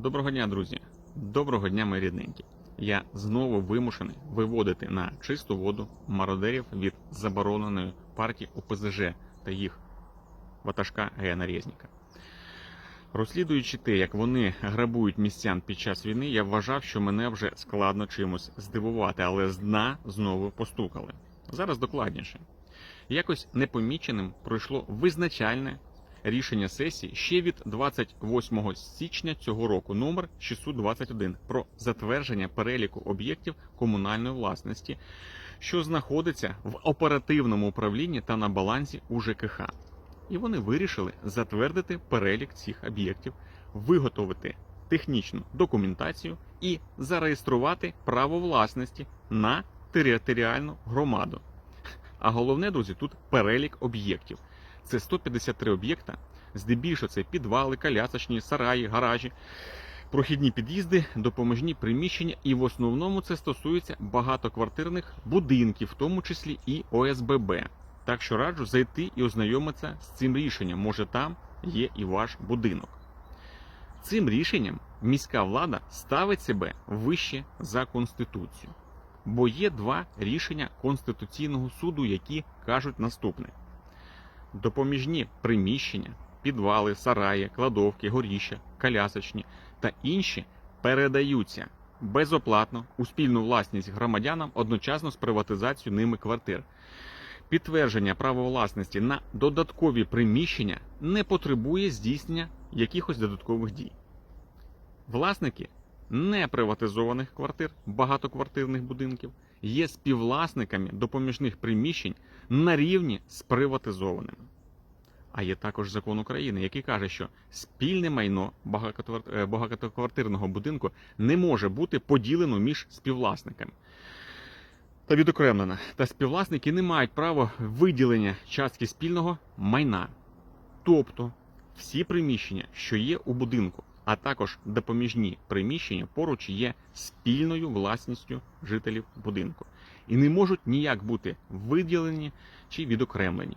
Доброго дня, друзі! Доброго дня, мої рідненькі! Я знову вимушений виводити на чисту воду мародерів від забороненої партії ОПЗЖ та їх ватажка Гена Резніка. Розслідуючи те, як вони грабують містян під час війни, я вважав, що мене вже складно чимось здивувати, але з дна знову постукали. Зараз докладніше. Якось непоміченим пройшло визначальне рішення сесії ще від 28 січня цього року, номер 621, про затвердження переліку об'єктів комунальної власності, що знаходиться в оперативному управлінні та на балансі у ЖКХ. І вони вирішили затвердити перелік цих об'єктів, виготовити технічну документацію і зареєструвати право власності на територіальну громаду. А головне, друзі, тут перелік об'єктів. Це 153 об'єкта, здебільшого це підвали, колясочні, сараї, гаражі, прохідні під'їзди, допоможні приміщення, і в основному це стосується багатоквартирних будинків, в тому числі і ОСББ. Так що раджу зайти і ознайомитися з цим рішенням. Може там є і ваш будинок. Цим рішенням міська влада ставить себе вище за конституцію. Бо є два рішення Конституційного суду, які кажуть наступне: допоміжні приміщення, підвали, сараї, кладовки, горіща, колясочні та інші передаються безоплатно у спільну власність громадянам одночасно з приватизацією ними квартир. Підтвердження права власності на додаткові приміщення не потребує здійснення якихось додаткових дій. Власники неприватизованих квартир, багатоквартирних будинків є співвласниками допоміжних приміщень на рівні з приватизованими. А є також закон України, який каже, що спільне майно е, багатоквартирного будинку не може бути поділено між співвласниками та відокремлено. Та співвласники не мають права виділення частки спільного майна. Тобто всі приміщення, що є у будинку, а також допоміжні приміщення поруч є спільною власністю жителів будинку і не можуть ніяк бути виділені чи відокремлені.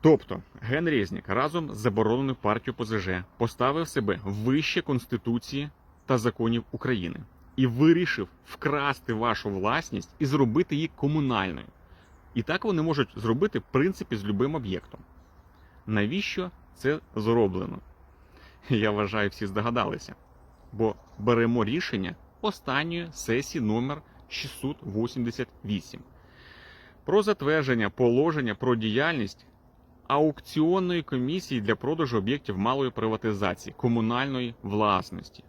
Тобто Ген Резнік разом з забороненою партією ПЗЖ поставив себе вище Конституції та законів України і вирішив вкрасти вашу власність і зробити її комунальною. І так вони можуть зробити в принципі з любим об'єктом. Навіщо це зроблено? Я вважаю, всі здогадалися. Бо беремо рішення останньої сесії номер 688 про затвердження положення про діяльність аукціонної комісії для продажу об'єктів малої приватизації комунальної власності,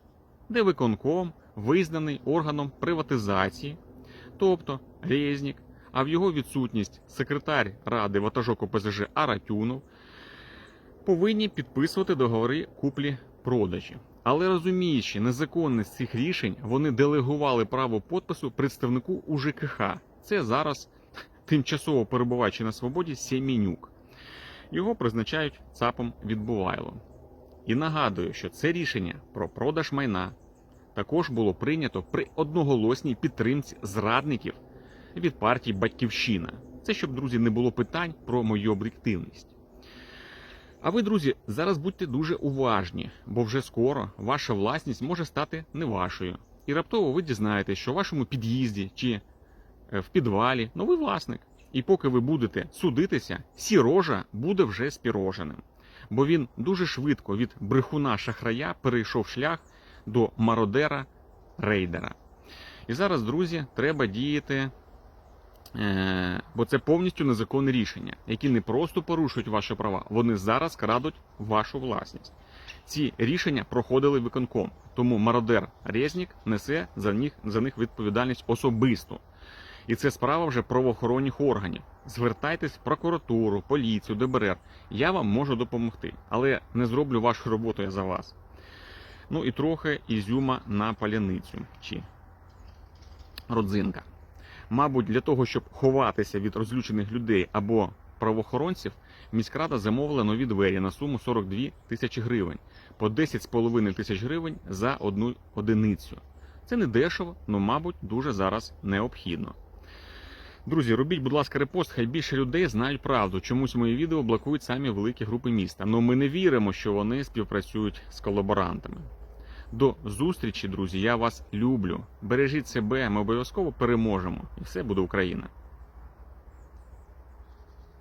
де виконком визнаний органом приватизації, тобто Резнік, а в його відсутність секретар ради ватажок ОПЗЖ Аратюнов, повинні підписувати договори куплі-продажі. Але розуміючи незаконність цих рішень, вони делегували право підпису представнику УЖКХ. Це зараз тимчасово перебуваючи на свободі Сємінюк. Його призначають ЦАПом відбувайло. І нагадую, що це рішення про продаж майна також було прийнято при одноголосній підтримці зрадників від партії Батьківщина. Це щоб, друзі, не було питань про мою об'єктивність. А ви, друзі, зараз будьте дуже уважні, бо вже скоро ваша власність може стати не вашою. І раптово ви дізнаєтесь, що в вашому під'їзді чи е, в підвалі новий власник. І поки ви будете судитися, сірожа буде вже спіроженим. Бо він дуже швидко від брехуна шахрая перейшов шлях до мародера рейдера. І зараз, друзі, треба діяти, бо це повністю незаконне рішення, які не просто порушують ваші права, вони зараз крадуть вашу власність. Ці рішення проходили виконком, тому мародер Резнік несе за них, за них відповідальність особисто. І це справа вже правоохоронних органів. Звертайтесь в прокуратуру, поліцію, ДБР. Я вам можу допомогти, але не зроблю вашу роботу я за вас. Ну і трохи ізюма на паляницю чи родзинка. Мабуть, для того, щоб ховатися від розлючених людей або правоохоронців, міськрада замовила нові двері на суму 42 тисячі гривень, по 10,5 тисяч гривень за одну одиницю. Це не дешево, але, мабуть, дуже зараз необхідно. Друзі, робіть, будь ласка, репост, хай більше людей знають правду. Чомусь мої відео блокують самі великі групи міста. але ми не віримо, що вони співпрацюють з колаборантами. До зустрічі, друзі. Я вас люблю. Бережіть себе, ми обов'язково переможемо. І все буде Україна.